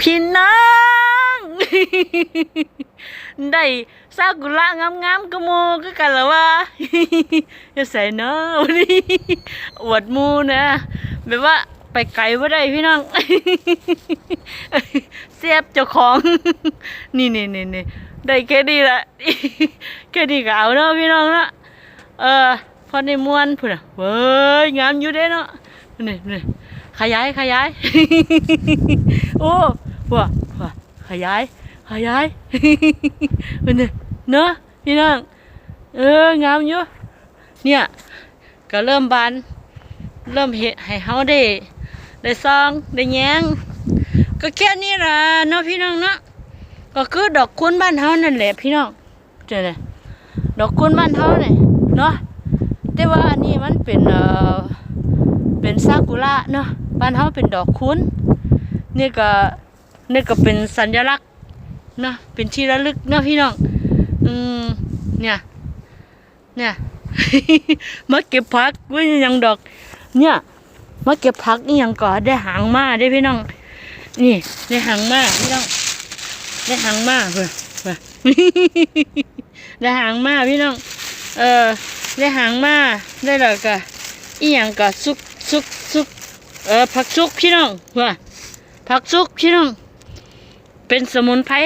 พี่น้องได้ซากุระงามๆก็โมก็กันแล้ววะจะใส่เนาะวันนี้อวดมูนะแบบว่าไปไกลว่าได้พี่น้องเสียบเจ้าของ นี่นี่นี่นี่ได้แค่นี้ละแค่นี้ก็เอาเนาะพี่น้องเนาะเออพอในมวนพุ่นอะเว้ยงามอยู่เด้เนาะนี่นี่ขยายขยาย โอ้ ว่ะว่ะขยายขยายเป็นเนาะพี่น้องเอองามอยู่เนี่ยก็เริ่มบานเริ่มเห็ดให้เฮาได้ได้ซองได้แยงก็แค่นี้ล่ะเนาะพี่น้องเนาะก็คือดอกคุณบ้านเฮานั่นแหละพี่น้องเจอเลยดอกคุณบ้านเฮาเนี่ยเนาะแต่ว่าอันนี้มันเป็นเอ่อเป็นซากุระเนาะบ้านเฮาเป็นดอกคุณนี่ก็ นี่ก็เป็นสัญลักษณ์เนาะเป็นที่ระลึกเนาะพี่น้องอืมเนี่ย เนี่ย มาเก็บผักไว้ยังดอก เนี่ยมาเก็บผักนี่ยังก่อได้หางมาได้พี่น้อง นี่ได้หางมาพี่น้องได้หางมาเพื่อเพื่อได้หางมาพี่น้อง เออได้หางมาได้แล้วก็อีหยังก็ซุกซุกซุกเออผักซุกพี่น้องเพื่อผักซุกพี่น้อง เป็นสมุนไพร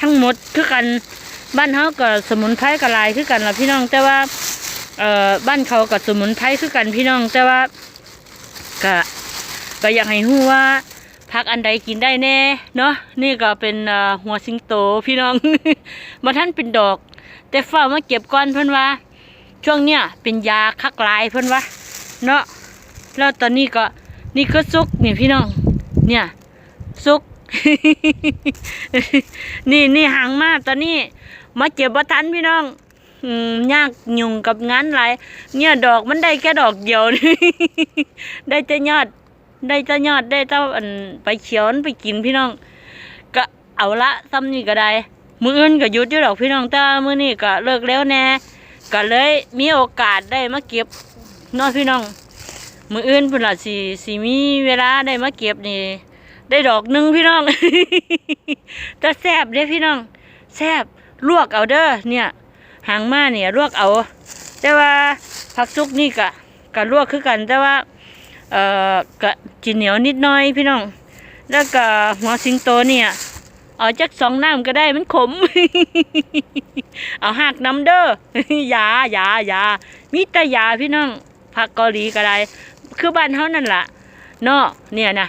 ทั้งหมดคือกันบ้านเฮาก็สมุนไพรก็หลายคือกันละพี่น้องแต่ว่าเอ่อบ้านเขาก็สมุนไพรคือกันพี่น้องแต่ว่าก็ก็อยากให้ฮู้ว่าผักอันใดกินได้แน่เนาะนี่ก็เป็นหัวสิงโตพี่น้องบ่ทันเป็นดอก แต่เฝ้ามาเก็บก่อนเพิ่อนว่า ช่วงเนี้ยเป็นยาคักลายเพิ่อนว่าเนาะแล้วตอนนี้ก็นี่ก็ซุกนี่พี่น้อง เนี่ยซุก นี่นี่หางมากตอนนี้ มาเก็บบัทันพี่น้องอยากยุ่งกับงานหลายเนี่ยดอกมันได้แค่ดอกเดียวได้แต่ยอด ได้แต่ยอดได้แต่อันไปเขียวมันไปกินพี่น้อง ก็เอาละซ้ำนี่ก็ได้ มืออื่นก็หยุดอยู่ดอกพี่น้องแต่ว่ามื้อนี้ก็เลิกแล้วแน่ก็เลยมีโอกาสได้มาเก็บน้อพี่น้อง มืออื่นเพิ่นละสิสิมีเวลาได้มาเก็บนี่ ได้ดอกหนึ่งพี่น้องแต่แซบเด้พี่น้อง แซบลวกเอาเด้อเนี่ยหางมาเนี่ยลวกเอา แต่ว่าผักซุกนี่กะกะลวกคือกัน แต่ว่าเอ่อกะจีเหนียวนิดน้อยพี่น้อง แล้วก็หัวสิงโตเนี่ยเอาจักสองน้ำก็ได้มันขม เอาหักน้ำเด้อยายายามีแต่ยาพี่น้องผักเกาหลีก็ได้ คือบ้านเฮานั่นล่ะเนาะเนี่ยนะ